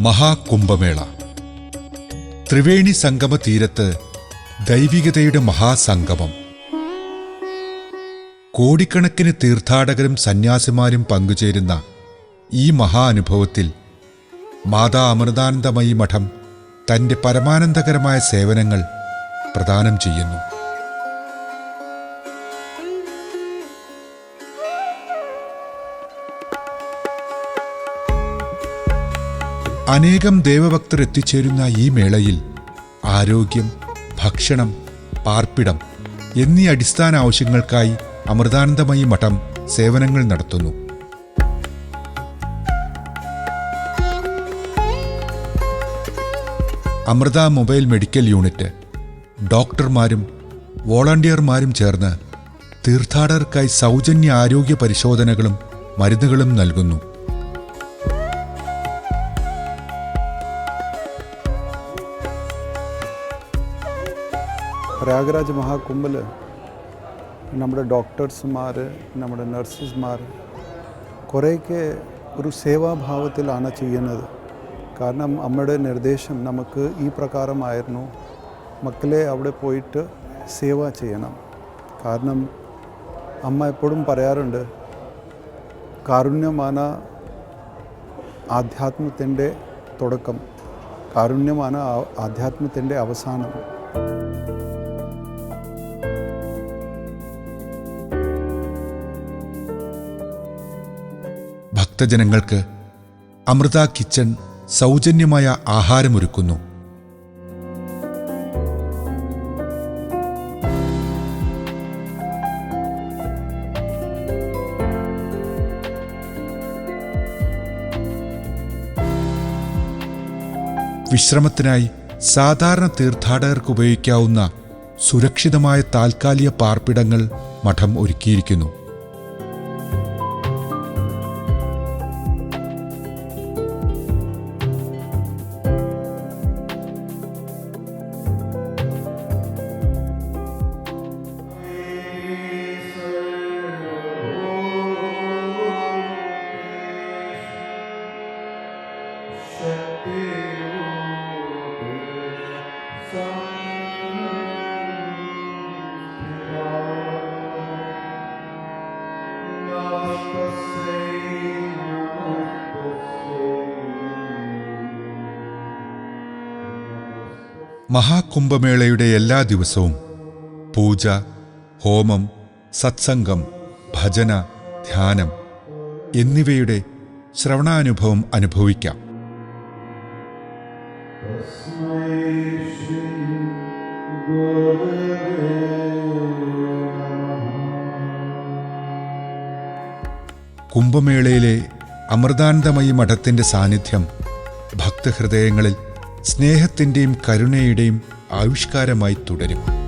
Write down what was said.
മഹാകുംഭമേള. ത്രിവേണി സംഗമ തീരത്ത് ദൈവികതയുടെ മഹാസംഗമം. കോടിക്കണക്കിന് തീർത്ഥാടകരും സന്യാസിമാരും പങ്കുചേരുന്ന ഈ മഹാ അനുഭവത്തിൽ മാതാ അമൃതാനന്ദമയി മഠം തന്റെ പരമാനന്ദകരമായ സേവനങ്ങൾ പ്രദാനം ചെയ്യുന്നു. അനേകം ദേവഭക്തർ എത്തിച്ചേരുന്ന ഈ മേളയിൽ ആരോഗ്യം ഭക്ഷണം പാർപ്പിടം എന്നീ അടിസ്ഥാന ആവശ്യങ്ങൾക്കായി അമൃതാനന്ദമയി മഠം സേവനങ്ങൾ നടത്തുന്നു. അമൃത മൊബൈൽ മെഡിക്കൽ യൂണിറ്റ് ഡോക്ടർമാരും വോളണ്ടിയർമാരും ചേർന്ന് തീർത്ഥാടകർക്കായി സൗജന്യ ആരോഗ്യ പരിശോധനകളും മരുന്നുകളും നൽകുന്നു. പ്രയാഗരാജ് മഹാകുംഭിൽ നമ്മുടെ ഡോക്ടേഴ്സുമാർ നമ്മുടെ നഴ്സസ്മാർ കുറേയൊക്കെ ഒരു സേവാഭാവത്തിലാണ് ചെയ്യുന്നത്. കാരണം അമ്മയുടെ നിർദ്ദേശം നമുക്ക് ഈ പ്രകാരമായിരുന്നു. മക്കളെ അവിടെ പോയിട്ട് സേവ ചെയ്യണം. കാരണം അമ്മ എപ്പോഴും പറയാറുണ്ട് കാരുണ്യമാണ് ആധ്യാത്മത്തിന്റെ തുടക്കം. കാരുണ്യമാണ് ആധ്യാത്മത്തിന്റെ അവസാനം. ഭക്തജനങ്ങൾക്ക് അമൃത കിച്ചൺ സൗജന്യമായ ആഹാരമൊരുക്കുന്നു. വിശ്രമത്തിനായി സാധാരണ തീർത്ഥാടകർക്ക് ഉപയോഗിക്കാവുന്ന സുരക്ഷിതമായ താൽക്കാലിക പാർപ്പിടങ്ങൾ മഠം ഒരുക്കിയിരിക്കുന്നു. മഹാകുംഭമേളയുടെ എല്ലാ ദിവസവും പൂജ ഹോമം സത്സംഗം ഭജന ധ്യാനം എന്നിവയുടെ ശ്രവണാനുഭവം അനുഭവിക്കാം. കുംഭമേളയിലെ അമൃതാനന്ദമയി മഠത്തിന്റെ സാന്നിധ്യം ഭക്തഹൃദയങ്ങളിൽ സ്നേഹത്തിന്റെയും കരുണയുടെയും ആവിഷ്കാരമായി തുടരും.